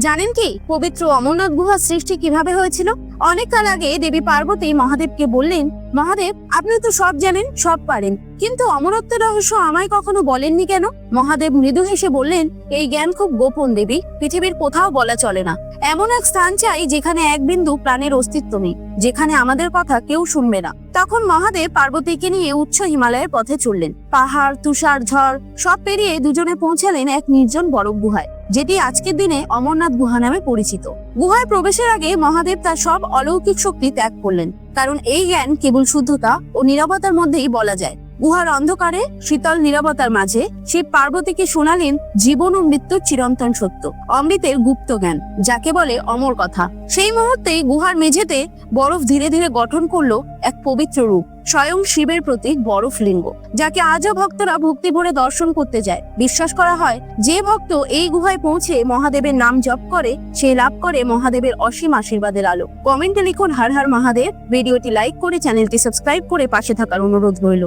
জানেন কি, পবিত্র অমরনাথ গুহার সৃষ্টি কীভাবে হয়েছিল? অনেক কাল আগে দেবী পার্বতী মহাদেবকে বললেন, মহাদেব, আপনি তো সব জানেন, সব পারেন। কিন্তু অমরত্বের রহস্য আমায় কখনো বলেননি কেন? মহাদেব মৃদু হেসে বললেন, এই জ্ঞান খুব গোপন, দেবী। পৃথিবীর কোথাও বলা চলে না। এমন এক স্থান চাই যেখানে এক বিন্দু প্রাণের অস্তিত্ব নেই, যেখানে আমাদের কথা কেউ শুনবে না। তখন মহাদেব পার্বতীকে নিয়ে উচ্চ হিমালয়ের পথে চললেন। পাহাড়, তুষার, ঝড়, সব পেরিয়ে দুজনে পৌঁছালেন এক নির্জন বরফ গুহায়। যেটি আজকের দিনে অমরনাথ গুহা নামে পরিচিত। গুহায় প্রবেশের আগে মহাদেব তার সব অলৌকিক শক্তি ত্যাগ করলেন, কারণ এই জ্ঞান কেবল শুদ্ধতা ও নিরবতার মধ্যেই বলা যায়। গুহার অন্ধকারে শীতল নিরবতার মাঝে শিব পার্বতীকে শোনালেন জীবন ও মৃত্যুর চিরন্তন সত্য। অমৃতের গুপ্ত জ্ঞান, যাকে বলে অমর কথা। সেই মুহূর্তেই গুহার মেঝেতে বরফ ধীরে ধীরে গঠন করল এক পবিত্র রূপ, স্বয়ং শিবের প্রতীক বরফ লিঙ্গ, যাকে আজও ভক্তরা ভক্তি ভরে দর্শন করতে যায়। বিশ্বাস করা হয়, যে ভক্ত এই গুহায় পৌঁছে মহাদেবের নাম জপ করে, সে লাভ করে মহাদেবের অসীম আশীর্বাদের আলো। কমেন্টে লিখুন, হার হার মহাদেব। ভিডিওটি লাইক করে চ্যানেলটি সাবস্ক্রাইব করে পাশে থাকার অনুরোধ রইল।